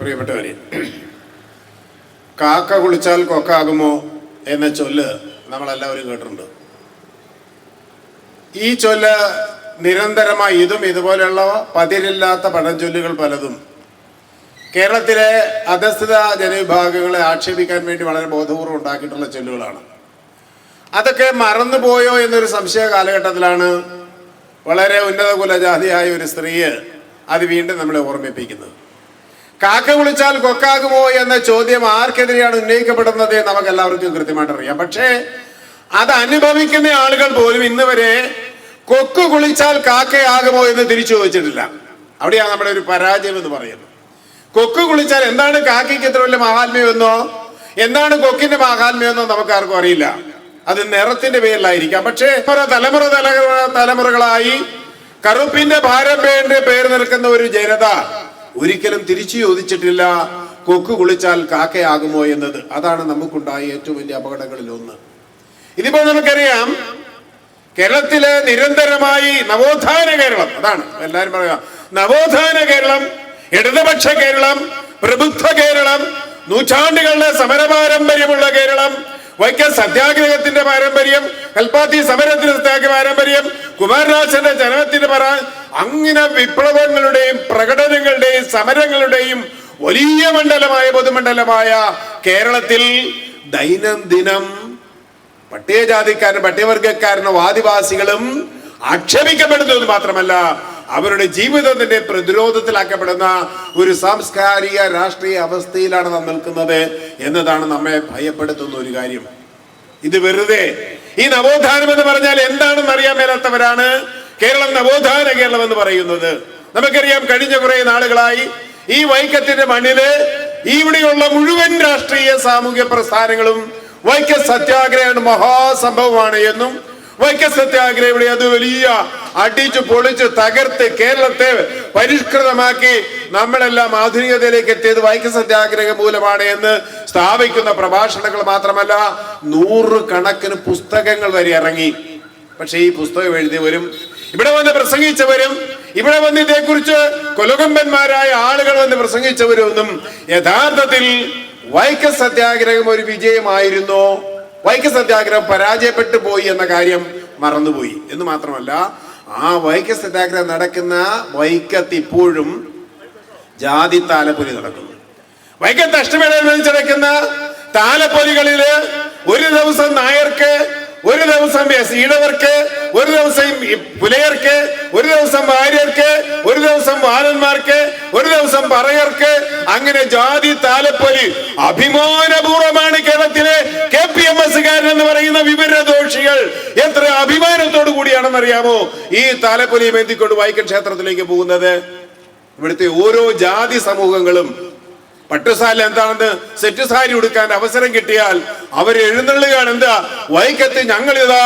പ്രിയപ്പെട്ടവരെ കാക്ക കുളിച്ചാൽ കൊക്കാകുമോ എന്ന ചൊല്ല് നമ്മളെല്ലാവരും കേട്ടിട്ടുണ്ട്. ഈ ചൊല്ല് നിരന്തരമായി ഇതും ഇതുപോലെയുള്ള പതിരില്ലാത്ത പഴഞ്ചൊല്ലുകൾ പലതും കേരളത്തിലെ അധസ്ഥിത ജനവിഭാഗങ്ങളെ ആക്ഷേപിക്കാൻ വേണ്ടി വളരെ ബോധപൂർവം ഉണ്ടാക്കിയിട്ടുള്ള ചൊല്ലുകളാണ്. അതൊക്കെ മറന്നുപോയോ എന്നൊരു സംശയ കാലഘട്ടത്തിലാണ് വളരെ ഉന്നത കുലജാതിയായ ഒരു സ്ത്രീയെ അത് വീണ്ടും നമ്മളെ ഓർമ്മിപ്പിക്കുന്നത്. കാക്ക വിളിച്ചാൽ കൊക്കാകുമോ എന്ന ചോദ്യം ആർക്കെതിരെയാണ് ഉന്നയിക്കപ്പെടുന്നത് നമുക്ക് എല്ലാവർക്കും കൃത്യമായിട്ട് അറിയാം. പക്ഷേ അത് അനുഭവിക്കുന്ന ആളുകൾ പോലും ഇന്ന് വരെ കൊക്ക് കുളിച്ചാൽ കാക്കയാകുമോ എന്ന് തിരിച്ചു ചോദിച്ചിട്ടില്ല. അവിടെയാണ് നമ്മുടെ ഒരു പരാജയം എന്ന് പറയുന്നത്. കൊക്ക് കുളിച്ചാൽ എന്താണ് കാക്കയ്ക്ക് ഇത്ര വലിയ മഹാത്മ്യമെന്നോ എന്താണ് കൊക്കിന്റെ മഹാത്മ്യമെന്നോ നമുക്ക് ആർക്കും അറിയില്ല. അത് നിറത്തിന്റെ പേരിലായിരിക്കാം. പക്ഷേ ഓരോ തലമുറ തലമുറ തലമുറകളായി കറുപ്പിന്റെ ഭാരപ്പേന്റെ പേര് നിൽക്കുന്ന ഒരു ജനത ഒരിക്കലും തിരിച്ചു ചോദിച്ചിട്ടില്ല കൊക്ക് കുളിച്ചാൽ കാക്കയാകുമോ എന്നത്. അതാണ് നമുക്കുണ്ടായ ഏറ്റവും വലിയ അപകടങ്ങളിൽ ഒന്ന്. ഇതിപ്പോ നമുക്കറിയാം കേരളത്തിലെ നിരന്തരമായി നവോത്ഥാന കേരളം അതാണ് എല്ലാരും പറയുക നവോത്ഥാന കേരളം ഇടതുപക്ഷ കേരളം പ്രബുദ്ധ കേരളം നൂറ്റാണ്ടുകളുടെ സമരപാരമ്പര്യമുള്ള കേരളം വൈക്കം സത്യാഗ്രഹത്തിന്റെ പാരമ്പര്യം കൽപ്പാത്തി സമരത്തിന്റെ സത്യാഗ്രഹ പാരമ്പര്യം കുമാരനാശന്റെ ജനനത്തിന്റെ പറ അങ്ങനെ വിപ്ലവങ്ങളുടെയും പ്രകടനങ്ങളുടെയും സമരങ്ങളുടെയും വലിയ മണ്ഡലമായ പൊതുമണ്ഡലമായ കേരളത്തിൽ ദൈനംദിനം പട്ടികജാതിക്കാരനും പട്ടികവർഗക്കാരനും ആദിവാസികളും ആക്ഷേപിക്കപ്പെടുന്നത് മാത്രമല്ല അവരുടെ ജീവിതത്തിന്റെ പ്രതിരോധത്തിലാക്കപ്പെടുന്ന ഒരു സാംസ്കാരിക രാഷ്ട്രീയ അവസ്ഥയിലാണ് നാം നിൽക്കുന്നത് എന്നതാണ് നമ്മെ ഭയപ്പെടുത്തുന്ന ഒരു കാര്യം. ഇത് വെറുതെ ഈ നവോത്ഥാനം എന്ന് പറഞ്ഞാൽ എന്താണെന്ന് അറിയാൻ മേലാത്തവരാണ് കേരളം നവോത്ഥാന കേരളം എന്ന് പറയുന്നത്. നമുക്കറിയാം കഴിഞ്ഞ കുറെ നാളുകളായി ഈ വൈക്കത്തിന്റെ മണ്ണിൽ ഇവിടെയുള്ള മുഴുവൻ രാഷ്ട്രീയ സാമൂഹ്യ പ്രസ്ഥാനങ്ങളും വൈക്കം സത്യാഗ്രഹ മഹാസംഭവമാണ് എന്നും വൈക്കം സത്യാഗ്രഹം ഇവിടെ അത് വലിയ അടിച്ചു പൊളിച്ച് തകർത്ത് കേരളത്തെ പരിഷ്കൃതമാക്കി നമ്മളെല്ലാം ആധുനികതയിലേക്ക് എത്തിയത് വൈക്കം സത്യാഗ്രഹം മൂലമാണ് എന്ന് സ്ഥാപിക്കുന്ന പ്രഭാഷണങ്ങൾ മാത്രമല്ല നൂറ് കണക്കിന് പുസ്തകങ്ങൾ വരെ ഇറങ്ങി. പക്ഷേ ഈ പുസ്തകം എഴുതിയവരും ഇവിടെ വന്ന് പ്രസംഗിച്ചവരും ഇവിടെ വന്ന് ഇതേക്കുറിച്ച് കൊലകമ്പന്മാരായ ആളുകൾ വന്ന് പ്രസംഗിച്ചവരും ഒന്നും യഥാർത്ഥത്തിൽ വൈക്കം സത്യാഗ്രഹം ഒരു വിജയമായിരുന്നോ? വൈക്കം സത്യാഗ്രഹം പരാജയപ്പെട്ടു പോയി എന്ന കാര്യം മറന്നുപോയി. എന്ന് മാത്രമല്ല ആ വൈക്കം സത്യാഗ്രഹം നടക്കുന്ന വൈക്കത്ത് ഇപ്പോഴും ജാതി താലപ്പൊലി നടക്കുന്നു. വൈക്കത്ത് അഷ്ടമേളയിൽ നടക്കുന്ന താലപ്പൊലികളിൽ ഒരു ദിവസം നായർക്ക് ഒരു ദിവസം എസ് ഈഴവർക്ക് ഒരു ദിവസം പുലയർക്ക് ഒരു ദിവസം ഭാര്യർക്ക് ഒരു ദിവസം ബാലന്മാർക്ക് ഒരു ദിവസം പറയർക്ക് അങ്ങനെ ജാതി താലപ്പൊലി അഭിമാനപൂർവമാണ് കേരളത്തിലെ കെ പി എം എസ്സുകാരൻ എന്ന് പറയുന്ന വിവരദോഷികൾ. എത്ര അഭിമാനത്തോടു കൂടിയാണെന്ന് അറിയാമോ ഈ താലപ്പൊലിയും എന്തിക്കൊണ്ട് വൈക്കം ക്ഷേത്രത്തിലേക്ക് പോകുന്നത്. ഇവിടുത്തെ ഓരോ ജാതി സമൂഹങ്ങളും പട്ടുസാല എന്താണെന്ന് സെറ്റ് സാരി ഉടുക്കാൻ അവസരം കിട്ടിയാൽ അവർ എഴുന്നള്ളുകയാണ് എന്താ വൈക്കത്ത് ഞങ്ങളിതാ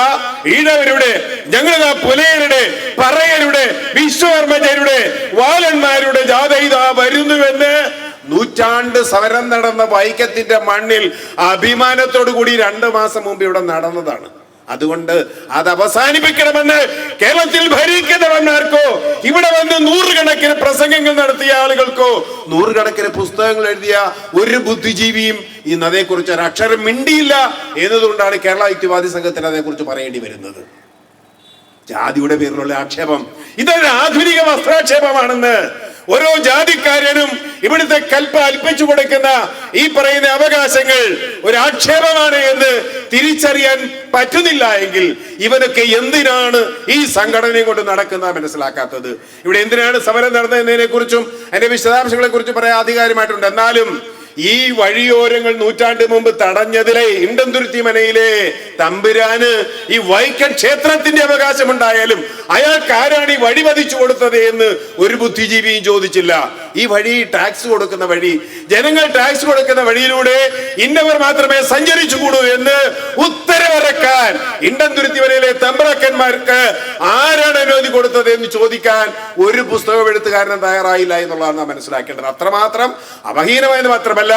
ഈഴവരുടെ ഞങ്ങളിതാ പുലയരുടെ പറയരുടെ വിശ്വകർമ്മജരുടെ വാലന്മാരുടെ ജാഥ ഇതാ വരുന്നുവെന്ന് നൂറ്റാണ്ട് സമരം നടന്ന വൈക്കത്തിന്റെ മണ്ണിൽ അഭിമാനത്തോടു കൂടി രണ്ടു മാസം മുമ്പ് ഇവിടെ നടന്നതാണ്. അതുകൊണ്ട് അത് അവസാനിപ്പിക്കണമെന്ന് കേരളത്തിൽ ഭരിക്കുന്നവന്മാർക്കോ ഇവിടെ വന്ന് നൂറുകണക്കിന് പ്രസംഗങ്ങൾ നടത്തിയ ആളുകൾക്കോ നൂറുകണക്കിന് പുസ്തകങ്ങൾ എഴുതിയ ഒരു ബുദ്ധിജീവിയും ഇന്ന് അതേക്കുറിച്ച് ഒരു അക്ഷരം മിണ്ടിയില്ല എന്നതുകൊണ്ടാണ് കേരള യുക്തിവാദി സംഘത്തിന് അതേക്കുറിച്ച് പറയേണ്ടി വരുന്നത്. ജാതിയുടെ പേരിലുള്ള ആക്ഷേപം ഇതൊരു ആധുനിക വസ്ത്രാക്ഷേപമാണെന്ന് ഓരോ ജാതിക്കാരനും ഇവിടുത്തെ കൽപ്പ അൽപ്പിച്ചു കൊടുക്കുന്ന ഈ പറയുന്ന അവകാശങ്ങൾ ഒരു ആക്ഷേപമാണ് എന്ന് തിരിച്ചറിയാൻ പറ്റുന്നില്ല എങ്കിൽ ഇവനൊക്കെ എന്തിനാണ് ഈ സംഘടനയും കൊണ്ട് നടക്കുന്ന മനസ്സിലാക്കാത്തത്? ഇവിടെ എന്തിനാണ് സമരം നടന്നതിനെ കുറിച്ചും അതിന്റെ വിശദാംശങ്ങളെ കുറിച്ചും പറയാൻ ആധികാരികമായിട്ടുണ്ട്. എന്നാലും ഈ വഴിയോരങ്ങൾ നൂറ്റാണ്ട് മുമ്പ് തടഞ്ഞതിലെ ഇണ്ടന്തുരുത്തി മനയിലെ തമ്പുരാന് ഈ വൈക്കം ക്ഷേത്രത്തിന്റെ അവകാശം ഉണ്ടായാലും അയാൾക്ക് ആരാണ് ഈ വഴി വധിച്ചു കൊടുത്തത് എന്ന് ഒരു ബുദ്ധിജീവിയും ചോദിച്ചില്ല. ഈ വഴി ടാക്സ് കൊടുക്കുന്ന വഴി ജനങ്ങൾ ടാക്സ് കൊടുക്കുന്ന വഴിയിലൂടെ ഇന്നവർ മാത്രമേ സഞ്ചരിച്ചു സഞ്ചരിച്ചുകൂടൂ എന്ന് ഉത്തരവിറക്കാൻ ഇണ്ടന്തുരുത്തി വരയിലെ തമ്പ്രാക്കന്മാർക്ക് ആരാണ് അനുമതി കൊടുത്തത് എന്ന് ചോദിക്കാൻ ഒരു പുസ്തകം എഴുത്തുകാരനും തയ്യാറായില്ല എന്നുള്ളതാണ് നാം മനസ്സിലാക്കേണ്ടത്. അത്രമാത്രം അപഹീനമായത് മാത്രമല്ല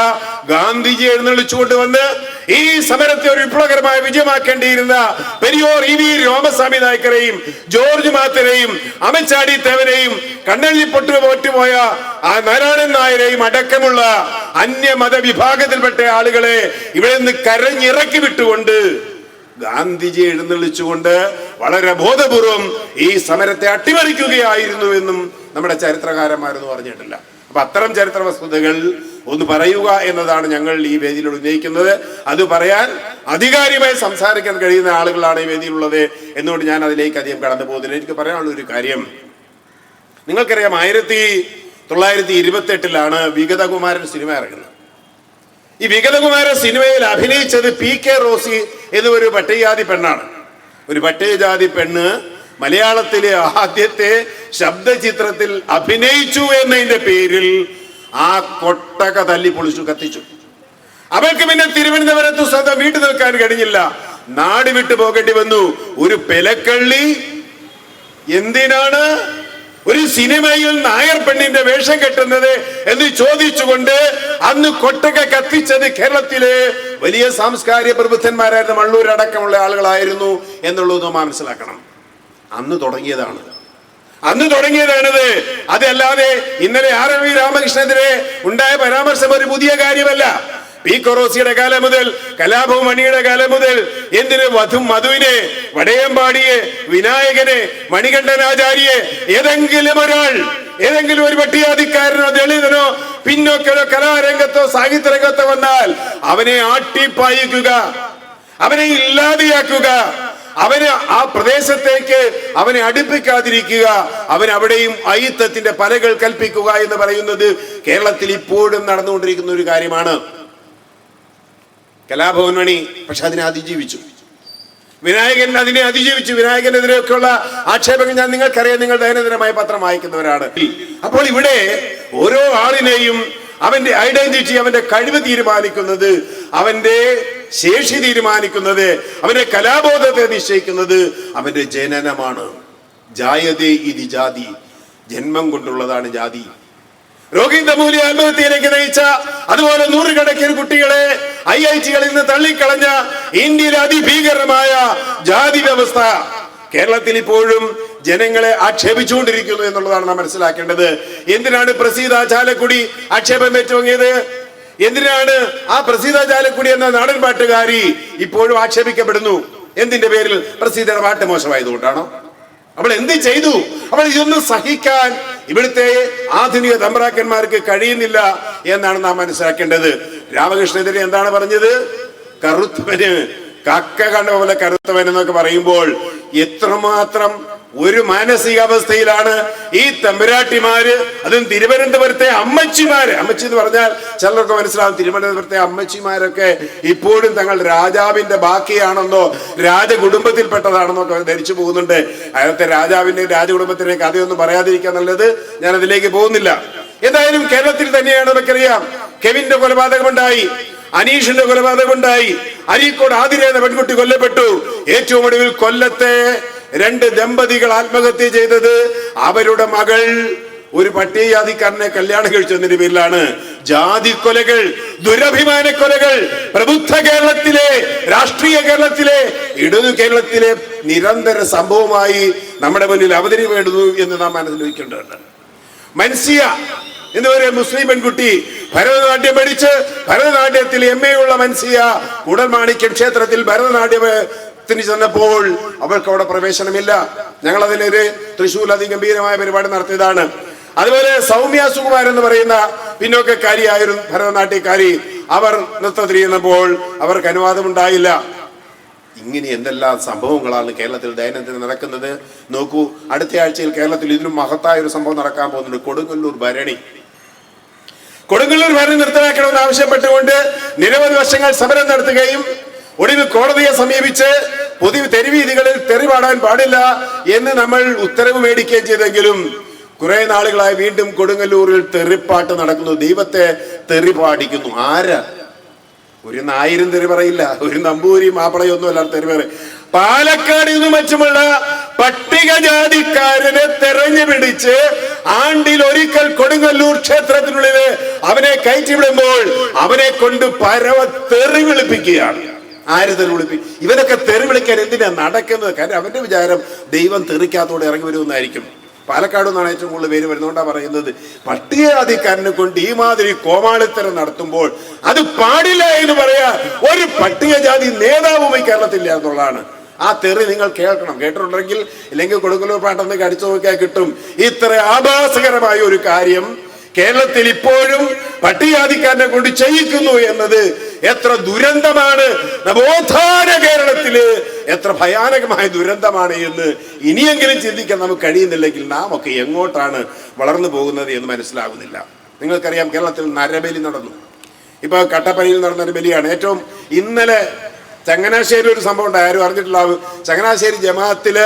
ഗാന്ധിജി എഴുന്നള്ളിച്ചുകൊണ്ട് വന്ന് ഈ സമരത്തെ ഒരു വിപ്ലവകരമായ വിജയമാക്കേണ്ടിയിരുന്ന പെരിയോർ ഇ വി രാമസ്വാമി നായ്ക്കരെയും ജോർജ് മാത്തരെയും അമിത്ചാടി തേവനെയും കണ്ണഴി പൊട്ടു പോറ്റുപോയ ആ നാരായണൻ നായരെയും അടക്കമുള്ള അന്യ മതവിഭാഗത്തിൽപ്പെട്ട ആളുകളെ ഇവിടെ നിന്ന് കരഞ്ഞിറക്കി വിട്ടുകൊണ്ട് ഗാന്ധിജി എഴുന്നള്ളിച്ചുകൊണ്ട് വളരെ ബോധപൂർവം ഈ സമരത്തെ അട്ടിമറിക്കുകയായിരുന്നു എന്നും നമ്മുടെ ചരിത്രകാരന്മാരെന്ന് പറഞ്ഞിട്ടില്ല അപ്പൊ അത്തരം ചരിത്ര വസ്തുതകൾ ഒന്ന് പറയുക എന്നതാണ് ഞങ്ങൾ ഈ വേദിയിൽ ഉന്നയിക്കുന്നത്. അത് പറയാൻ അധികാരികമായി സംസാരിക്കാൻ കഴിയുന്ന ആളുകളാണ് ഈ വേദിയിലുള്ളത് എന്നുകൊണ്ട് ഞാൻ അതിലേക്ക് അധികം കടന്നു പോകുന്നില്ല. എനിക്ക് പറയാനുള്ള ഒരു കാര്യം. നിങ്ങൾക്കറിയാം ആയിരത്തി തൊള്ളായിരത്തി ഇരുപത്തി എട്ടിലാണ് വിഗതകുമാരൻ സിനിമ ഇറങ്ങുന്നത്. ഈ വിഗതകുമാരൻ സിനിമയിൽ അഭിനയിച്ചത് പി കെ റോസി എന്ന ഒരു പട്ടികജാതി പെണ്ണാണ്. ഒരു പട്ടികജാതി പെണ്ണ് മലയാളത്തിലെ ആദ്യത്തെ ശബ്ദചിത്രത്തിൽ അഭിനയിച്ചു എന്നതിന്റെ പേരിൽ ആ കൊട്ടക തല്ലി പൊളിച്ചു കത്തിച്ചു. അവർക്ക് പിന്നെ തിരുവനന്തപുരത്ത് സ്വന്തം വീട്ടിൽ നിൽക്കാൻ കഴിഞ്ഞില്ല. നാട് വിട്ടു പോകേണ്ടി വന്നു. ഒരു പെലക്കള്ളി എന്തിനാണ് ഒരു സിനിമയിൽ നായർ പെണ്ണിന്റെ വേഷം കെട്ടുന്നത് എന്ന് ചോദിച്ചുകൊണ്ട് അന്ന് കൊട്ടക കത്തിച്ചത് കേരളത്തിലെ വലിയ സാംസ്കാരിക പ്രബുദ്ധന്മാരായിരുന്ന മള്ളൂർ അടക്കമുള്ള ആളുകളായിരുന്നു എന്നുള്ളത് മനസ്സിലാക്കണം. അന്ന് തുടങ്ങിയതാണ്. അന്ന് തുടങ്ങിയതാണിത്. അതല്ലാതെ ഇന്നലെ ആർ എം വി രാമകൃഷ്ണനെതിരെ ഉണ്ടായ പരാമർശം ഒരു പുതിയ കാര്യമല്ല. പി കൊറോസിയുടെ കാലം മുതൽ കലാഭവൻ മണിയുടെ കാലം മുതൽ എന്തിന് വധു മധുവിനെ വടയമ്പാടിയെ വിനായകനെ മണികണ്ഠനാചാര്യെ ഏതെങ്കിലും ഒരാൾ ഏതെങ്കിലും ഒരു പട്ടികാധിക്കാരനോ ദളിതനോ പിന്നോക്കലോ കലാരംഗത്തോ സാഹിത്യ രംഗത്തോ വന്നാൽ അവനെ ആട്ടിപ്പായിക്കുക അവനെ ഇല്ലാതെയാക്കുക അവന് ആ പ്രദേശത്തേക്ക് അവനെ അടുപ്പിക്കാതിരിക്കുക അവൻ അവിടെയും അയിത്തത്തിന്റെ പലകൾ കൽപ്പിക്കുക എന്ന് പറയുന്നത് കേരളത്തിൽ ഇപ്പോഴും നടന്നുകൊണ്ടിരിക്കുന്ന ഒരു കാര്യമാണ്. കലാഭവൻ മണി പക്ഷെ അതിനെ അതിജീവിച്ചു. വിനായകൻ അതിനെ അതിജീവിച്ചു. വിനായകനെതിരെയൊക്കെയുള്ള ആക്ഷേപങ്ങൾ ഞാൻ നിങ്ങൾക്കറിയാം. നിങ്ങൾ ദൈനംദിനമായ പത്രം വായിക്കുന്നവരാണ്. അപ്പോൾ ഇവിടെ ഓരോ ആളിനെയും അവന്റെ ഐഡന്റിറ്റി അവന്റെ കഴിവ് തീരുമാനിക്കുന്നത് അവന്റെ ശേഷി തീരുമാനിക്കുന്നത് അവന്റെ കലാബോധത്തെ നിശ്ചയിക്കുന്നത് അവന്റെ ജനനമാണ്. ജായതേ ഇതി ജാതി. ജന്മം കൊണ്ടുള്ളതാണ് ജാതി. രോഹിംഗ്യ മൂല്യം ആത്മഹത്യയിലേക്ക് നയിച്ച അതുപോലെ നൂറുകണക്കിന് കുട്ടികളെ ഐ ഐ ടികളിൽ നിന്ന് തള്ളിക്കളഞ്ഞ ഇന്ത്യയിലെ അതിഭീകരമായ ജാതി വ്യവസ്ഥ കേരളത്തിൽ ഇപ്പോഴും ജനങ്ങളെ ആക്ഷേപിച്ചുകൊണ്ടിരിക്കുന്നു എന്നുള്ളതാണ് നാം മനസ്സിലാക്കേണ്ടത്. എന്തിനാണ് പ്രസീത ചാലക്കുടി ആക്ഷേപം ഏറ്റുവാങ്ങിയത്? എന്തിനാണ് ആ പ്രസീത ചാലക്കുടി എന്ന നാടൻ പാട്ടുകാരി ഇപ്പോഴും ആക്ഷേപിക്കപ്പെടുന്നു? എന്തിന്റെ പേരിൽ? പ്രസീതയുടെ പാട്ട് മോശമായതുകൊണ്ടാണോ? അവൾ എന്ത് ചെയ്തു? അവൾ ഇതൊന്നും സഹിക്കാൻ ഇവിടുത്തെ ആധുനിക തമ്പ്രാക്കന്മാർക്ക് കഴിയുന്നില്ല എന്നാണ് നാം മനസ്സിലാക്കേണ്ടത്. രാമകൃഷ്ണനെതിരെ എന്താണ് പറഞ്ഞത്? കറുത്തവന് കക്ക കണ്ട പോലെ കറുത്തവൻ എന്നൊക്കെ പറയുമ്പോൾ എത്രമാത്രം ഒരു മാനസികാവസ്ഥയിലാണ് ഈ തമ്പുരാട്ടിമാര് അതും തിരുവനന്തപുരത്തെ അമ്മച്ചിമാര്. അമ്മച്ചി എന്ന് പറഞ്ഞാൽ ചിലർക്ക് മനസ്സിലാവും തിരുവനന്തപുരത്തെ അമ്മച്ചിമാരൊക്കെ ഇപ്പോഴും തങ്ങൾ രാജാവിന്റെ ബാക്കിയാണെന്നോ രാജകുടുംബത്തിൽപ്പെട്ടതാണെന്നോ ഒക്കെ ധരിച്ചു പോകുന്നുണ്ട്. അയാളത്തെ രാജാവിന്റെ രാജകുടുംബത്തിന്റെ കഥയൊന്നും പറയാതിരിക്കാൻ നല്ലത് ഞാൻ അതിലേക്ക് പോകുന്നില്ല. എന്തായാലും കേരളത്തിൽ തന്നെയാണ് നമുക്കറിയാം. കെവിന്റെ കൊലപാതകമുണ്ടായി അനീഷിന്റെ കൊലപാതകമുണ്ടായി. അരീക്കോട് ആതിരേന്ന പെൺകുട്ടി കൊല്ലപ്പെട്ടു. ഏറ്റവും ഒടുവിൽ കൊല്ലത്തെ രണ്ട് ദമ്പതികൾ ആത്മഹത്യ ചെയ്തത് അവരുടെ മകൾ ഒരു പട്ടികജാതിക്കാരനെ കല്യാണം കഴിച്ചതിന്റെ പേരിലാണ്. ജാതി കൊലകൾ ദുരഭിമാന കൊലകൾ പ്രബുദ്ധ കേരളത്തിലെ രാഷ്ട്രീയ കേരളത്തിലെ ഇടതു കേരളത്തിലെ നിരന്തര സംഭവമായി നമ്മുടെ മുന്നിൽ അവതരിപ്പെടുന്നു എന്ന് നാം മനസ്സിൽ വയ്ക്കേണ്ടതുണ്ട് മൻസിയ എന്ന് പറയുന്ന മുസ്ലിം പെൺകുട്ടി ഭരതനാട്യം പഠിച്ച് ഭരതനാട്യത്തിൽ എം എ ഉള്ള മൻസിയ ഉടൽമാണിക്യം ക്ഷേത്രത്തിൽ ഭരതനാട്യത്തിന് ചെന്നപ്പോൾ അവർക്ക് അവിടെ പ്രവേശനമില്ല. ഞങ്ങൾ അതിനൊരു തൃശ്ശൂർ അതിഗംഭീരമായ പരിപാടി നടത്തിയതാണ്. അതുപോലെ സൗമ്യ സുകുമാരൻ എന്ന് പറയുന്ന പിന്നോക്കക്കാരിയായിരുന്നു ഭരതനാട്യക്കാരി അവർ നൃത്തം ചെയ്യുന്നപ്പോൾ അവർക്ക് അനുവാദമുണ്ടായില്ല. ഇങ്ങനെ എന്തെല്ലാം സംഭവങ്ങളാണ് കേരളത്തിൽ ദൈനംദിനം നടക്കുന്നത്? നോക്കൂ അടുത്ത ആഴ്ചയിൽ കേരളത്തിൽ ഇതിനും മഹത്തായ ഒരു സംഭവം നടക്കാൻ പോകുന്നുണ്ട്. കൊടുങ്ങല്ലൂർ ഭരണി. കൊടുങ്ങല്ലൂർ ഭരണി നിർത്തലാക്കണമെന്ന് ആവശ്യപ്പെട്ടുകൊണ്ട് നിരവധി വർഷങ്ങൾ സമരം നടത്തുകയും ഒടുവിൽ കോടതിയെ സമീപിച്ച് പൊതു തെരുവീതികളിൽ തെറിപാടാൻ പാടില്ല എന്ന് നമ്മൾ ഉത്തരവ് മേടിക്കുകയും ചെയ്തെങ്കിലും കുറെ നാളുകളായി വീണ്ടും കൊടുങ്ങല്ലൂരിൽ തെറിപ്പാട്ട് നടക്കുന്നു. ദൈവത്തെ തെറി പാടിക്കുന്നു. ആരാ? ഒരു നായരും തെറി പറയില്ല. ഒരു നമ്പൂരി മാപ്പിളയൊന്നും അല്ല തെറി പറയും പാലക്കാട് നിന്നും മറ്റുമുള്ള പട്ടികജാതിക്കാരനെ തെരഞ്ഞു പിടിച്ച് ആണ്ടിൽ ഒരിക്കൽ കൊടുങ്ങല്ലൂർ ക്ഷേത്രത്തിനുള്ളിൽ അവനെ കയറ്റിവിടുമ്പോൾ അവനെ കൊണ്ട് പരവ തെറി വിളിപ്പിക്കുകയാണ്. ആര് തെറി വിളിപ്പി ഇവനൊക്കെ തെറി വിളിക്കാൻ എന്തിനാ നടക്കുന്നത്? കാരണം അവന്റെ വിചാരം ദൈവം തെറിക്കാത്തോടെ ഇറങ്ങി വരുമെന്നായിരിക്കും. പാലക്കാട് നിന്നാണ് ഏറ്റവും കൂടുതൽ പേര് വരുന്നതുകൊണ്ടാണ് പറയുന്നത്. പട്ടികജാതിക്കാരനെ കൊണ്ട് ഈ മാതിരി കോമാളിത്തരം നടത്തുമ്പോൾ അത് പാടില്ല എന്ന് പറയാ ഒരു പട്ടികജാതി നേതാവും ഈ കേരളത്തില്ല എന്നുള്ളതാണ്. ആ തെറി നിങ്ങൾ കേൾക്കണം. കേട്ടിട്ടുണ്ടെങ്കിൽ ഇല്ലെങ്കിൽ കൊടുക്കലൂർ പാട്ടെന്ന് കടിച്ചു നോക്കിയാൽ കിട്ടും. ഇത്ര ആഭാസകരമായ ഒരു കാര്യം കേരളത്തിൽ ഇപ്പോഴും പട്ടികജാതിക്കാരനെ കൊണ്ട് ചെയ്യിക്കുന്നു എന്നത് എത്ര ദുരന്തമാണ്. നവോത്ഥാന കേരളത്തിൽ എത്ര ഭയാനകമായ ദുരന്തമാണ് എന്ന് ഇനിയെങ്കിലും ചിന്തിക്കാൻ നമുക്ക് കഴിയുന്നില്ലെങ്കിൽ നാം ഒക്കെ എങ്ങോട്ടാണ് വളർന്നു പോകുന്നത് എന്ന് മനസ്സിലാകുന്നില്ല. നിങ്ങൾക്കറിയാം കേരളത്തിൽ നരബലി നടന്നു. ഇപ്പൊ കട്ടപ്പനയിൽ നടന്ന ഒരു ബലിയാണ്. ഏറ്റവും ഇന്നലെ ചങ്ങനാശ്ശേരി ഒരു സംഭവം ഉണ്ടായി. ആരും അറിഞ്ഞിട്ടുണ്ടാവും ചങ്ങനാശ്ശേരി ജമാഅത്തിൽ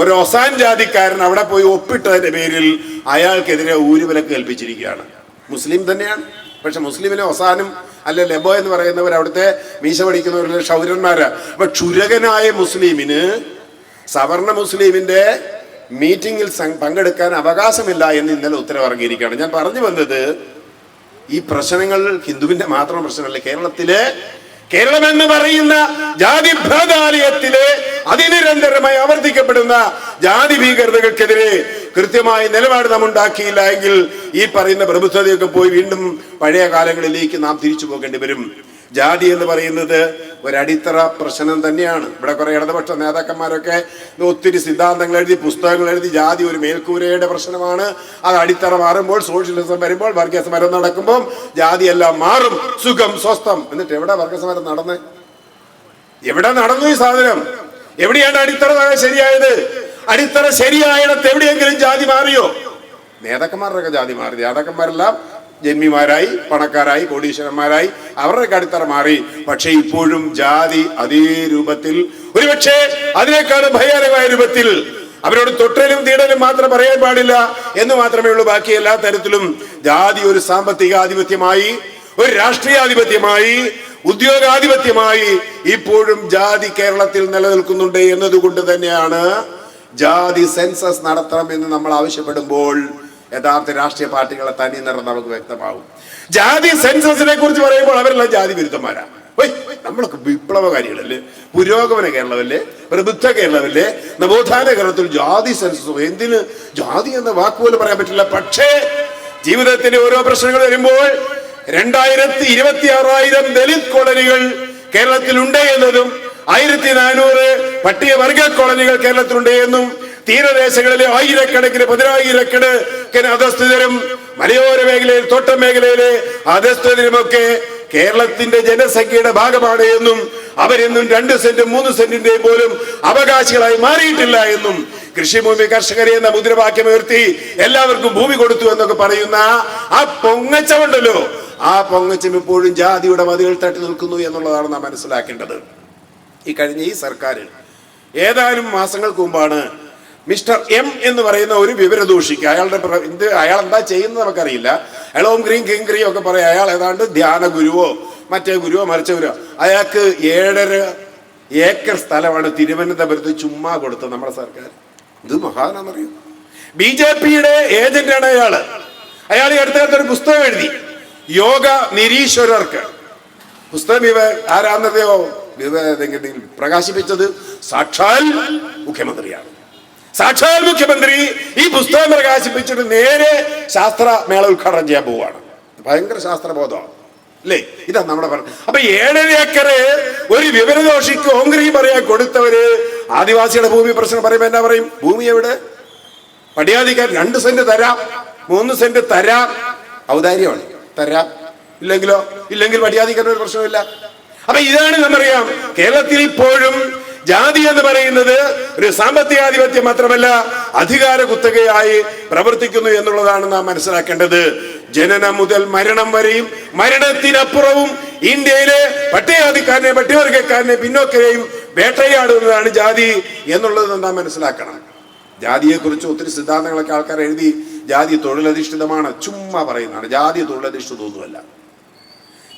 ഒരു ഒസാൻ ജാതിക്കാരൻ അവിടെ പോയി ഒപ്പിട്ടതിന്റെ പേരിൽ അയാൾക്കെതിരെ ഊരുവിലക്ക് കൽപ്പിച്ചിരിക്കുകയാണ് മുസ്ലിം തന്നെയാണ്. പക്ഷെ മുസ്ലിമിലെ ഒസാനും അല്ല ലെബോ എന്ന് പറയുന്നവർ അവിടുത്തെ മീശ പഠിക്കുന്നവരിലെ ക്ഷൗരന്മാരാണ് അപ്പൊ ക്ഷുരകനായ മുസ്ലിമിന് സവർണ മുസ്ലിമിന്റെ മീറ്റിംഗിൽ പങ്കെടുക്കാൻ അവകാശമില്ല എന്ന് ഇന്നലെ ഉത്തരവിറങ്ങിയിരിക്കുകയാണ്. ഞാൻ പറഞ്ഞു വന്നത് ഈ പ്രശ്നങ്ങൾ ഹിന്ദുവിന്റെ മാത്രം പ്രശ്നമല്ല കേരളത്തിലെ കേരളം എന്ന് പറയുന്ന ജാതി ഭേദാലയത്തിലെ അതിനിരന്തരമായി ആവർത്തിക്കപ്പെടുന്ന ജാതി ഭീകരതകൾക്കെതിരെ കൃത്യമായ നിലപാട് നാം ഉണ്ടാക്കിയില്ല എങ്കിൽ ഈ പറയുന്ന പ്രഭുത്വതയൊക്കെ പോയി വീണ്ടും പഴയ കാലങ്ങളിലേക്ക് നാം തിരിച്ചു പോകേണ്ടി വരും. ജാതി എന്ന് പറയുന്നത് ഒരടിത്തറ പ്രശ്നം തന്നെയാണ്. ഇവിടെ കുറെ ഇടതുപക്ഷ നേതാക്കന്മാരൊക്കെ ഒത്തിരി സിദ്ധാന്തങ്ങൾ എഴുതി പുസ്തകങ്ങൾ എഴുതി ജാതി ഒരു മേൽക്കൂരയുടെ പ്രശ്നമാണ്. അത് അടിത്തറ മാറുമ്പോൾ സോഷ്യലിസം വരുമ്പോൾ വർഗീയ നടക്കുമ്പോൾ ജാതി എല്ലാം മാറും. സുഖം സ്വസ്ഥം. എന്നിട്ട് എവിടെ വർഗ സമരം നടന്ന്? എവിടെ നടന്നു ഈ സാധനം? എവിടെയാണ് അടിത്തറ ശരിയായത്? അടിത്തറ ശരിയായിടത്ത് എവിടെയെങ്കിലും ജാതി മാറിയോ? നേതാക്കന്മാരുടെയൊക്കെ ജാതി മാറി. നേതാക്കന്മാരെല്ലാം ജന്മിമാരായി പണക്കാരായി കോടീശ്വരന്മാരായി അവരുടെ കടുത്തറ മാറി. പക്ഷെ ഇപ്പോഴും ജാതി അതേ രൂപത്തിൽ. ഒരുപക്ഷെ അതിനേക്കാൾ ഭയാനകമായ രൂപത്തിൽ അവരോട് തൊട്ടലും തീടലും മാത്രം പറയാൻ പാടില്ല എന്ന് മാത്രമേ ഉള്ളൂ. ബാക്കി എല്ലാ തരത്തിലും ജാതി ഒരു സാമ്പത്തിക ആധിപത്യമായി ഒരു രാഷ്ട്രീയാധിപത്യമായി ഉദ്യോഗാധിപത്യമായി ഇപ്പോഴും ജാതി കേരളത്തിൽ നിലനിൽക്കുന്നുണ്ട് എന്നതുകൊണ്ട് തന്നെയാണ് ജാതി സെൻസസ് നടത്തണം എന്ന് നമ്മൾ ആവശ്യപ്പെടുമ്പോൾ യഥാർത്ഥ രാഷ്ട്രീയ പാർട്ടികളെ തനി നിറം നമുക്ക് വ്യക്തമാവും ജാതി സെൻസസിനെ കുറിച്ച് പറയുമ്പോൾ അവരെല്ലാം ജാതി വിരുദ്ധന്മാരാ. ഓയ്, നമ്മളൊക്കെ വിപ്ലവകാരികളല്ലേ? പുരോഗമന കേരളമല്ലേ? പ്രബുദ്ധ കേരളമല്ലേ? നവോത്ഥാന കേരളത്തിൽ ജാതി സെൻസസ് എന്തിന്? ജാതി എന്ന വാക്ക് പോലും പറയാൻ പറ്റില്ല. പക്ഷേ ജീവിതത്തിന്റെ ഓരോ പ്രശ്നങ്ങൾ വരുമ്പോൾ രണ്ടായിരത്തി ഇരുപത്തി ആറായിരം ദലിത് കോളനികൾ കേരളത്തിലുണ്ട് എന്നതും ആയിരത്തി നാനൂറ് പട്ടികവർഗ കോളനികൾ കേരളത്തിലുണ്ട് എന്നും തീരദേശങ്ങളിലെ ആയിരക്കണക്കിന് പതിനായിരക്കണക്കിന് അധസ്ഥിതരും മലയോര മേഖലയിൽ തോട്ടം മേഖലയിലെ അധസ്ഥിതരുമൊക്കെ കേരളത്തിന്റെ ജനസംഖ്യയുടെ ഭാഗമാണ് എന്നും അവരെന്നും രണ്ട് സെന്റും മൂന്ന് സെന്റിന്റെ പോലും അവകാശികളായി മാറിയിട്ടില്ല എന്നും കൃഷിഭൂമി കർഷകരെ എന്ന മുദ്രാവാക്യം ഉയർത്തി എല്ലാവർക്കും ഭൂമി കൊടുത്തു എന്നൊക്കെ പറയുന്ന ആ പൊങ്ങച്ചമുണ്ടല്ലോ. ആ പൊങ്ങച്ചം ഇപ്പോഴും ജാതിയുടെ മതികൾ തട്ടി നിൽക്കുന്നു എന്നുള്ളതാണ് നാം മനസ്സിലാക്കേണ്ടത്. ഈ കഴിഞ്ഞ ഈ സർക്കാർ ഏതാനും മാസങ്ങൾക്ക് മുമ്പാണ് മിസ്റ്റർ എം എന്ന് പറയുന്ന ഒരു വിവരദൂഷിക്ക്. അയാളുടെ ഇത് അയാൾ എന്താ ചെയ്യുന്നത് നമുക്കറിയില്ല. അയാൾ ഓം ഗ്രീൻ കിങ് ഗ്രീ ഒക്കെ പറയാം. അയാൾ ഏതാണ്ട് ധ്യാന ഗുരുവോ മറ്റേ ഗുരുവോ മരിച്ചവരോ അയാൾക്ക് ഏഴര ഏക്കർ സ്ഥലമാണ് തിരുവനന്തപുരത്ത് ചുമ്മാ കൊടുത്തത് നമ്മുടെ സർക്കാർ. ഇത് മഹാനാണെന്നറിയോ ബി ജെ പിയുടെ ഏജന്റാണ് അയാൾ. അയാൾ ഈ അടുത്ത ഒരു പുസ്തകം എഴുതി. യോഗ നിരീശ്വരർക്ക്. പുസ്തകം ഇവ ആരാന്നതയോ പ്രകാശിപ്പിച്ചത് സാക്ഷാൽ മുഖ്യമന്ത്രിയാണ്. സാക്ഷാൽ മുഖ്യമന്ത്രി ഈ പുസ്തകം പ്രകാശിപ്പിച്ചിട്ട് നേരെ ശാസ്ത്ര മേള ഉദ്ഘാടനം ചെയ്യാൻ പോവുകയാണ്. ഭയങ്കര ശാസ്ത്രബോധമാണ്. അല്ലേ? ഇതാ നമ്മുടെ പറഞ്ഞത്. അപ്പൊ ഏഴര ഏക്കറ് ഒരു വിവരദോഷി കോൺഗ്രസ് പറയാൻ കൊടുത്തവര് ആദിവാസിയുടെ ഭൂമി പ്രശ്നം പറയുമ്പോ എന്നാ പറയും? ഭൂമി എവിടെ? പടിയാധികാർ രണ്ട് സെന്റ് തരാം മൂന്ന് സെന്റ് തരാം. ഔദാര്യമാണ്. തരാം. ഇല്ലെങ്കിലോ? ഇല്ലെങ്കിൽ പടിയാധികാരൻ ഒരു പ്രശ്നമില്ല അപ്പൊ ഇതാണ് നമ്മറിയാം കേരളത്തിൽ ഇപ്പോഴും ജാതി എന്ന് പറയുന്നത് ഒരു സാമ്പത്തികാധിപത്യം മാത്രമല്ല അധികാര കുത്തകയായി പ്രവർത്തിക്കുന്നു എന്നുള്ളതാണ് നാം മനസ്സിലാക്കേണ്ടത്. ജനനം മുതൽ മരണം വരെയും മരണത്തിനപ്പുറവും ഇന്ത്യയിലെ പട്ടികജാതിക്കാരനെ പട്ടികവർഗക്കാരനെ പിന്നോക്കരെയും വേട്ടയാടുന്നതാണ് ജാതി എന്നുള്ളത് നാം മനസ്സിലാക്കണം. ജാതിയെക്കുറിച്ച് ഒത്തിരി സിദ്ധാന്തങ്ങളൊക്കെ ആൾക്കാർ എഴുതി ജാതി തൊഴിലധിഷ്ഠിതമാണ് ചുമ്മാ പറയുന്നതാണ്. ജാതി തൊഴിലധിഷ്ഠിതമൊന്നുമല്ല.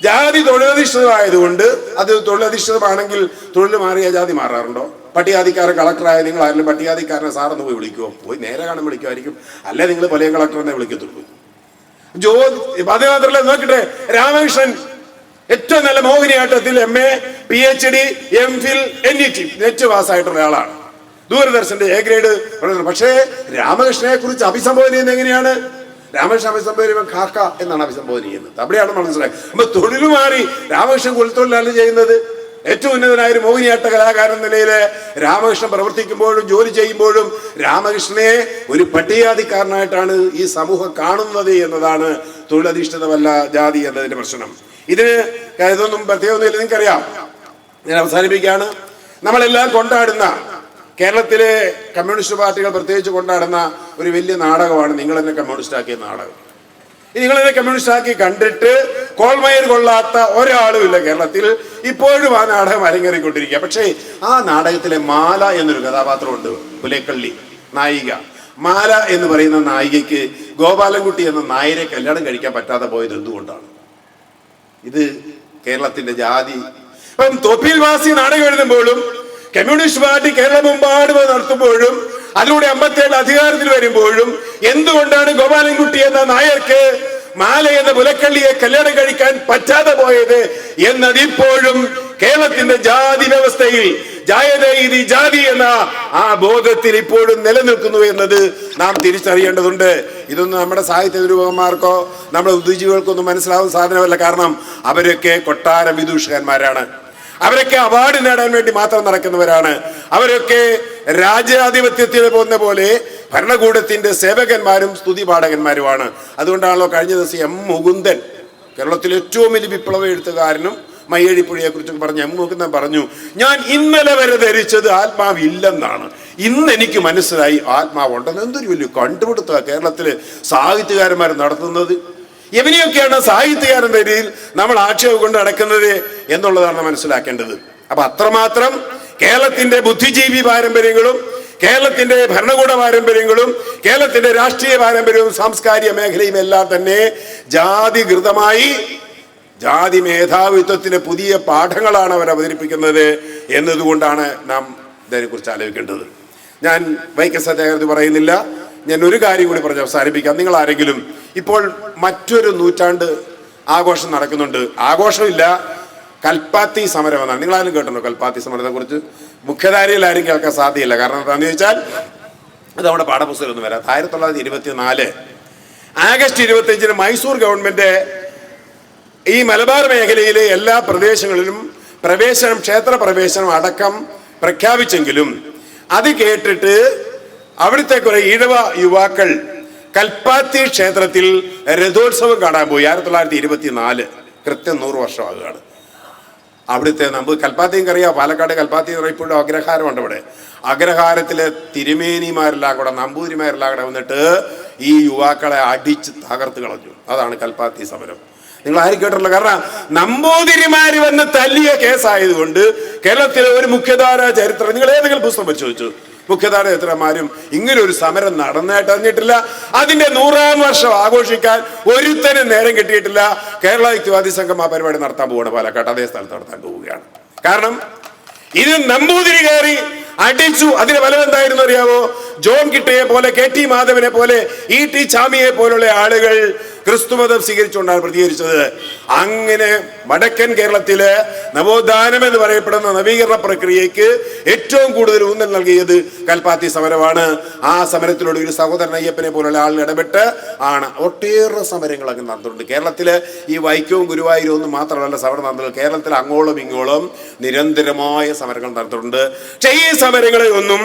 ജാതി തൊഴിലധിഷ്ഠിതമായതുകൊണ്ട് അത് തൊഴിലധിഷ്ഠിതമാണെങ്കിൽ തൊഴിൽ മാറിയ ജാതി മാറാറുണ്ടോ? പട്ടികാധിക്കാരൻ കളക്ടറായ നിങ്ങൾ ആരെങ്കിലും പട്ടികാധിക്കാരനെ സാറെന്ന് പോയി വിളിക്കുമോ പോയി നേരെ കാണാൻ വിളിക്കുമായിരിക്കും. അല്ലെ നിങ്ങൾ പല കളക്ടറിനെ വിളിക്കത്തുള്ളൂ. ജോ അത് നോക്കട്ടെ രാമകൃഷ്ണൻ ഏറ്റവും നല്ല മോഹിനിയാട്ടത്തിൽ M A P H D M Phil N E T net പാസ്സായിട്ടുള്ള ആളാണ് ദൂരദർശന്റെ എ ഗ്രേഡ് പക്ഷേ രാമകൃഷ്ണനെ കുറിച്ച് അഭിസംബോധന ചെയ്യുന്നത് എങ്ങനെയാണ്? രാമകൃഷ്ണൻ അഭിസംബോധന ചെയ്യുമ്പോൾ കാക്ക എന്നാണ് അഭിസംബോധന ചെയ്യുന്നത്. അവിടെയാണ് മനസ്സിലായത്. അപ്പൊ തൊഴിൽ മാറി രാമകൃഷ്ണൻ കുലത്തൊഴിലാണ് ചെയ്യുന്നത് ഏറ്റവും ഉന്നതനായ ഒരു മോഹിനിയാട്ട കലാകാരൻ നിലയിൽ രാമകൃഷ്ണൻ പ്രവർത്തിക്കുമ്പോഴും ജോലി ചെയ്യുമ്പോഴും രാമകൃഷ്ണനെ ഒരു പട്ടികാധിക്കാരനായിട്ടാണ് ഈ സമൂഹം കാണുന്നത് എന്നതാണ് തൊഴിലധിഷ്ഠിതമല്ല ജാതി എന്നതിന്റെ പ്രശ്നം. ഇതിന് ഇതൊന്നും പ്രത്യേകമൊന്നുമില്ല. നിങ്ങൾക്കറിയാം. ഞാൻ അവസാനിപ്പിക്കുകയാണ്. നമ്മളെല്ലാം കൊണ്ടാടുന്ന കേരളത്തിലെ കമ്മ്യൂണിസ്റ്റ് പാർട്ടികൾ പ്രത്യേകിച്ച് കൊണ്ടാടുന്ന ഒരു വലിയ നാടകമാണ് നിങ്ങൾ എന്നെ കമ്മ്യൂണിസ്റ്റ് ആക്കിയ നാടകം നിങ്ങൾ തന്നെ കമ്മ്യൂണിസ്റ്റ് ആക്കി കണ്ടിട്ട് കോൾമയർ കൊള്ളാത്ത ഒരാളുമില്ല കേരളത്തിൽ. ഇപ്പോഴും ആ നാടകം അരങ്ങേറിക്കൊണ്ടിരിക്കുക. പക്ഷേ ആ നാടകത്തിലെ മാല എന്നൊരു കഥാപാത്രമുണ്ട്. പുലേക്കള്ളി നായിക. മാല എന്ന് പറയുന്ന നായികയ്ക്ക് ഗോപാലൻകുട്ടി എന്ന നായരെ കല്യാണം കഴിക്കാൻ പറ്റാതെ പോയത് എന്തുകൊണ്ടാണ്? ഇത് കേരളത്തിന്റെ ജാതി. ഇപ്പം തൊപ്പിൽ വാസി നാടകം എഴുതുമ്പോഴും കമ്മ്യൂണിസ്റ്റ് പാർട്ടി കേരളമെമ്പാടും അത് നടത്തുമ്പോഴും അതിലൂടെ അമ്പത്തിയേഴ് അധികാരത്തിൽ വരുമ്പോഴും എന്തുകൊണ്ടാണ് ഗോപാലൻകുട്ടി എന്ന നായർക്ക് മാല എന്ന പുലക്കള്ളിയെ കല്യാണം കഴിക്കാൻ പറ്റാതെ പോയത് എന്നതിപ്പോഴും കേരളത്തിന്റെ ജാതി വ്യവസ്ഥയിൽ ജായതീതി ജാതി എന്ന ആ ബോധത്തിൽ ഇപ്പോഴും നിലനിൽക്കുന്നു എന്നത് നാം തിരിച്ചറിയേണ്ടതുണ്ട്. ഇതൊന്നും നമ്മുടെ സാഹിത്യ നിരൂപകന്മാർക്കോ നമ്മുടെ ബുദ്ധിജീവികൾക്കൊന്നും മനസ്സിലാവുന്ന സാധനമല്ല. കാരണം അവരൊക്കെ കൊട്ടാര വിദൂഷകന്മാരാണ്. അവരൊക്കെ അവാർഡ് നേടാൻ വേണ്ടി മാത്രം നടക്കുന്നവരാണ്. അവരൊക്കെ രാജ്യാധിപത്യത്തിൽ പോകുന്ന പോലെ ഭരണകൂടത്തിന്റെ സേവകന്മാരും സ്തുതി പാഠകന്മാരുമാണ് അതുകൊണ്ടാണല്ലോ കഴിഞ്ഞ ദിവസം എം മുകുന്ദൻ കേരളത്തിലെ ഏറ്റവും വലിയ വിപ്ലവം എഴുത്തുകാരനും മയ്യഴിപ്പുഴയെ കുറിച്ചൊക്കെ പറഞ്ഞ് എം മുകുന്ദൻ പറഞ്ഞു ഞാൻ ഇന്നലെ വരെ ധരിച്ചത് ആത്മാവില്ലെന്നാണ്. ഇന്ന് എനിക്ക് മനസ്സിലായി ആത്മാവുണ്ടെന്ന്. എന്തൊരു വലിയ കണ്ടുപിടുത്ത കേരളത്തിലെ സാഹിത്യകാരന്മാർ നടത്തുന്നത്. എവനെയൊക്കെയാണ് സാഹിത്യകാരൻ രീതിയിൽ നമ്മൾ ആക്ഷേപം കൊണ്ട് നടക്കുന്നത് എന്നുള്ളതാണ് മനസ്സിലാക്കേണ്ടത്. അപ്പൊ അത്രമാത്രം കേരളത്തിന്റെ ബുദ്ധിജീവി പാരമ്പര്യങ്ങളും കേരളത്തിന്റെ ഭരണകൂട പാരമ്പര്യങ്ങളും കേരളത്തിന്റെ രാഷ്ട്രീയ പാരമ്പര്യവും സാംസ്കാരിക മേഖലയും എല്ലാം തന്നെ ജാതികൃതമായി ജാതി മേധാവിത്വത്തിന്റെ പുതിയ പാഠങ്ങളാണ് അവർ അവതരിപ്പിക്കുന്നത് എന്നതുകൊണ്ടാണ് നാം ഇതിനെക്കുറിച്ച് ആലോചിക്കേണ്ടത്. ഞാൻ വൈക്കം സത്യാഗ്രഹത്തിൽ പറയുന്നില്ല. ഞാൻ ഒരു കാര്യം കൂടി പറഞ്ഞ് അവസാനിപ്പിക്കാം. നിങ്ങൾ ആരെങ്കിലും ഇപ്പോൾ മറ്റൊരു നൂറ്റാണ്ട് ആഘോഷം നടക്കുന്നുണ്ട്. ആഘോഷമില്ല. കൽപ്പാത്തി സമരം എന്നാണ്. നിങ്ങൾ ആരും കേട്ടോ കൽപ്പാത്തി സമരത്തെ കുറിച്ച് മുഖ്യധാരയിൽ ആരും കേൾക്കാൻ സാധ്യമില്ല കാരണം എന്താണെന്ന് ചോദിച്ചാൽ അത് നമ്മുടെ പാഠപുസ്തകമൊന്നും വരാം ആയിരത്തി തൊള്ളായിരത്തി ഇരുപത്തി നാല് ആഗസ്റ്റ് ഇരുപത്തി അഞ്ചിന് മൈസൂർ ഗവൺമെന്റ് ഈ മലബാർ മേഖലയിലെ എല്ലാ പ്രദേശങ്ങളിലും പ്രവേശനം ക്ഷേത്ര പ്രവേശനം അടക്കം പ്രഖ്യാപിച്ചെങ്കിലും അത് കേട്ടിട്ട് അവിടുത്തെ കുറെ ഈഴവ യുവാക്കൾ കൽപ്പാത്തി ക്ഷേത്രത്തിൽ രഥോത്സവം കാണാൻ പോയി. ആയിരത്തി തൊള്ളായിരത്തി ഇരുപത്തി നാല് കൃത്യം നൂറ് വർഷമാകുകയാണ്. അവിടുത്തെ നമുക്ക് കൽപ്പാത്തിയും അറിയാം പാലക്കാട് കൽപ്പാത്തി ഇപ്പോഴും അഗ്രഹാരമുണ്ട് അവിടെ. അഗ്രഹാരത്തിലെ തിരുമേനിമാരെല്ലാം കൂടെ നമ്പൂതിരിമാരെല്ലാം കൂടെ വന്നിട്ട് ഈ യുവാക്കളെ അടിച്ച് തകർത്ത് കളഞ്ഞു. അതാണ് കൽപ്പാത്തി സമരം. നിങ്ങൾ ആരും കേട്ടിട്ടില്ല. കാരണം നമ്പൂതിരിമാര് വന്ന് തല്ലിയ കേസായതുകൊണ്ട് കേരളത്തിലെ ഒരു മുഖ്യധാര ചരിത്രം. നിങ്ങൾ ഏതെങ്കിലും പുസ്തകം പരിശോധിച്ചു. മുഖ്യധാര ചരിത്രന്മാരും ഇങ്ങനെ ഒരു സമരം നടന്നായിട്ട് അറിഞ്ഞിട്ടില്ല. അതിന്റെ നൂറാം വർഷം ആഘോഷിക്കാൻ ഒരുത്തനും നേരം കിട്ടിയിട്ടില്ല. കേരള യുക്തിവാദി സംഘം ആ പരിപാടി നടത്താൻ പോവുകയാണ് പാലക്കാട് അതേ സ്ഥലത്ത് നടത്താൻ പോവുകയാണ്. കാരണം ഇത് നമ്പൂതിരി കയറി അടിച്ചു. അതിന് ഫലം എന്തായിരുന്നു അറിയാവോ? ജോൺ കിട്ടയെ പോലെ കെ ടി മാധവനെ പോലെ ഇ ടി ചാമിയെ പോലുള്ള ആളുകൾ ക്രിസ്തുമതം സ്വീകരിച്ചുകൊണ്ടാണ് പ്രതികരിച്ചത്. അങ്ങനെ വടക്കൻ കേരളത്തിലെ നവോത്ഥാനം എന്ന് പറയപ്പെടുന്ന നവീകരണ പ്രക്രിയയ്ക്ക് ഏറ്റവും കൂടുതൽ ഊന്നൽ നൽകിയത് കൽപ്പാത്തി സമരമാണ്. ആ സമരത്തിലൂടെ ഒരു സഹോദരൻ അയ്യപ്പനെ പോലുള്ള ആളുകൾ ഇടപെട്ട് ആണ് ഒട്ടേറെ സമരങ്ങൾ അങ്ങ് നടന്നിട്ടുണ്ട്. കേരളത്തിൽ ഈ വൈക്കവും ഗുരുവായൂരും ഒന്നും മാത്രമല്ല സമരം നടന്നത്. കേരളത്തിൽ അങ്ങോളം ഇങ്ങോളം നിരന്തരമായ സമരങ്ങൾ നടത്തിയിട്ടുണ്ട് പക്ഷേ ഈ സമരങ്ങളെ ഒന്നും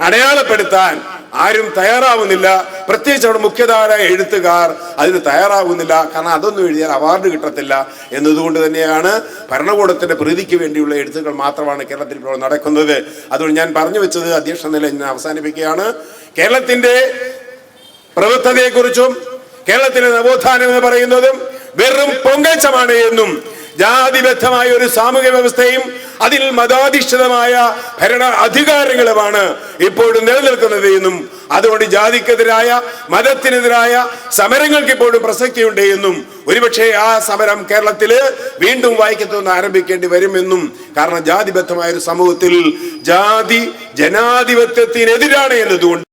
അടയാളപ്പെടുത്താൻ ആരും തയ്യാറാവുന്നില്ല. പ്രത്യേകിച്ച് അവിടെ മുഖ്യധാര എഴുത്തുകാർ അതിന് തയ്യാറാവുന്നില്ല. കാരണം അതൊന്നും എഴുതിയാൽ അവാർഡ് കിട്ടത്തില്ല എന്നതുകൊണ്ട് തന്നെയാണ് ഭരണകൂടത്തിന്റെ പ്രീതിക്ക് വേണ്ടിയുള്ള എഴുത്തുകൾ മാത്രമാണ് കേരളത്തിൽ ഇപ്പോൾ നടക്കുന്നത്. അതുകൊണ്ട് ഞാൻ പറഞ്ഞു വെച്ചത് അധ്യക്ഷ നില ഞാൻ അവസാനിപ്പിക്കുകയാണ്. കേരളത്തിന്റെ പ്രവൃത്തതയെക്കുറിച്ചും കേരളത്തിലെ നവോത്ഥാനം എന്ന് പറയുന്നതും വെറും പൊങ്കച്ചമാണ് എന്നും ജാതിബദ്ധമായ ഒരു സാമൂഹ്യ വ്യവസ്ഥയും അതിൽ മതാധിഷ്ഠിതമായ ഭരണ അധികാരങ്ങളുമാണ് ഇപ്പോഴും നിലനിൽക്കുന്നത് എന്നും അതുകൊണ്ട് ജാതിക്കെതിരായ മതത്തിനെതിരായ സമരങ്ങൾക്ക് ഇപ്പോഴും പ്രസക്തിയുണ്ട് എന്നും ഒരുപക്ഷെ ആ സമരം കേരളത്തിൽ വീണ്ടും വായിക്കത്തുനിന്ന് ആരംഭിക്കേണ്ടി വരുമെന്നും കാരണം ജാതിബദ്ധമായ ഒരു സമൂഹത്തിൽ ജാതി ജനാധിപത്യത്തിനെതിരാണ് എന്നതുകൊണ്ട്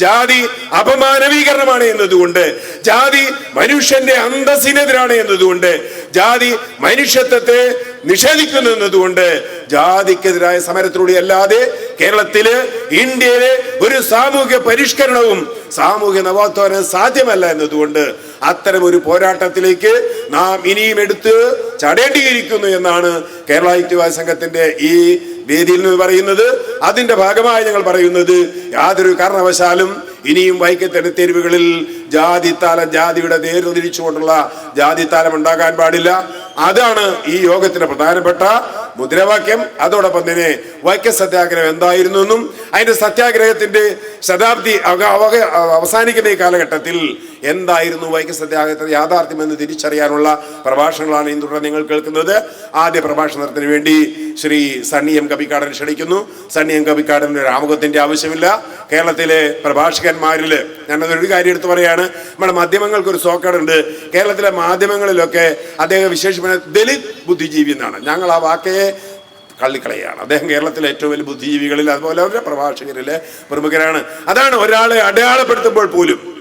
ജാതി അപമാനവീകരണമാണ് എന്നതുകൊണ്ട് ജാതി മനുഷ്യന്റെ അന്തസ്സിനെതിരാണ് എന്നതുകൊണ്ട് ജാതി മനുഷ്യത്വത്തെ നിഷേധിക്കുന്നു എന്നതുകൊണ്ട് ജാതിക്കെതിരായ സമരത്തിലൂടെ അല്ലാതെ കേരളത്തിൽ ഇന്ത്യയിലെ ഒരു സാമൂഹ്യ പരിഷ്കരണവും സാമൂഹ്യ നവോത്ഥാനം സാധ്യമല്ല എന്നതുകൊണ്ട് അത്തരം ഒരു പോരാട്ടത്തിലേക്ക് നാം ഇനിയും എടുത്ത് ചടേണ്ടിയിരിക്കുന്നു എന്നാണ് കേരള യുക്തിവാദ സംഘത്തിന്റെ ഈ വേദിയിൽ നിന്ന് പറയുന്നത്. അതിന്റെ ഭാഗമായി ഞങ്ങൾ പറയുന്നത് യാതൊരു കാരണവശാലും ഇനിയും വൈക്കത്തെ തെരുവുകളിൽ ജാതിത്താലം ജാതിയുടെ നേര് തിരിച്ചുകൊണ്ടുള്ള ജാതിത്താലം ഉണ്ടാകാൻ പാടില്ല. അതാണ് ഈ യോഗത്തിന്റെ പ്രധാനപ്പെട്ട മുദ്രാവാക്യം. അതോടൊപ്പം തന്നെ വൈക്കം സത്യാഗ്രഹം എന്തായിരുന്നു എന്നും അതിന്റെ സത്യാഗ്രഹത്തിന്റെ ശതാബ്ദി അവ- അവ- അവസാനിക്കുന്ന ഈ കാലഘട്ടത്തിൽ എന്തായിരുന്നു വൈക്കം സത്യാഗ്രഹത്തിന്റെ യാഥാർത്ഥ്യം എന്ന് തിരിച്ചറിയാനുള്ള പ്രഭാഷണങ്ങളാണ് ഇന്ന് നിങ്ങൾ കേൾക്കുന്നത്. ആദ്യ പ്രഭാഷണത്തിന് വേണ്ടി ശ്രീ സണ്ണി എം കവിക്കാടൻ ക്ഷണിക്കുന്നു. സണ്ണി എം കവിക്കാടന് ആമുഖത്തിന്റെ ആവശ്യമില്ല. കേരളത്തിലെ പ്രഭാഷകന്മാരിൽ ഞാനത് ഒരു കാര്യം എടുത്ത് പറയാണ്. നമ്മുടെ മാധ്യമങ്ങൾക്ക് ഒരു സോക്കേടുണ്ട്. കേരളത്തിലെ മാധ്യമങ്ങളിലൊക്കെ അദ്ദേഹം വിശേഷിപ്പിക്കുന്ന ദലിത് ബുദ്ധിജീവി എന്നാണ്. ഞങ്ങൾ ആ വാക്കയെ കള്ളിക്കളയാണ് അദ്ദേഹം കേരളത്തിലെ ഏറ്റവും വലിയ ബുദ്ധിജീവികളിൽ അതുപോലെ അവരുടെ പ്രഭാഷകരിലെ പ്രമുഖരാണ്. അതാണ് ഒരാളെ അടയാളപ്പെടുത്തുമ്പോൾ പോലും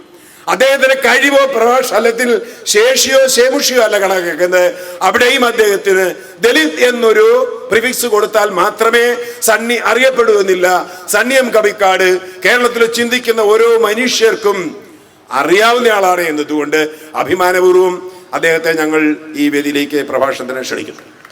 അദ്ദേഹത്തിന്റെ കഴിവോ പ്രഭാഷണത്തിൽ ശേഷിയോ ശേമുഷിയോ അല്ല കണക്കാക്കുന്നത് അവിടെയും അദ്ദേഹത്തിന് ദലിത് എന്നൊരു പ്രിഫിക്സ് കൊടുത്താൽ മാത്രമേ സണ്ണി അറിയപ്പെടൂ എന്നില്ല. സണ്ണിയം കവിക്കാട് കേരളത്തിൽ ചിന്തിക്കുന്ന ഓരോ മനുഷ്യർക്കും അറിയാവുന്ന ആളാണ് എന്നതുകൊണ്ട് അഭിമാനപൂർവം അദ്ദേഹത്തെ ഞങ്ങൾ ഈ വേദിയിലേക്ക് പ്രഭാഷണത്തിന് ക്ഷണിക്കുന്നു.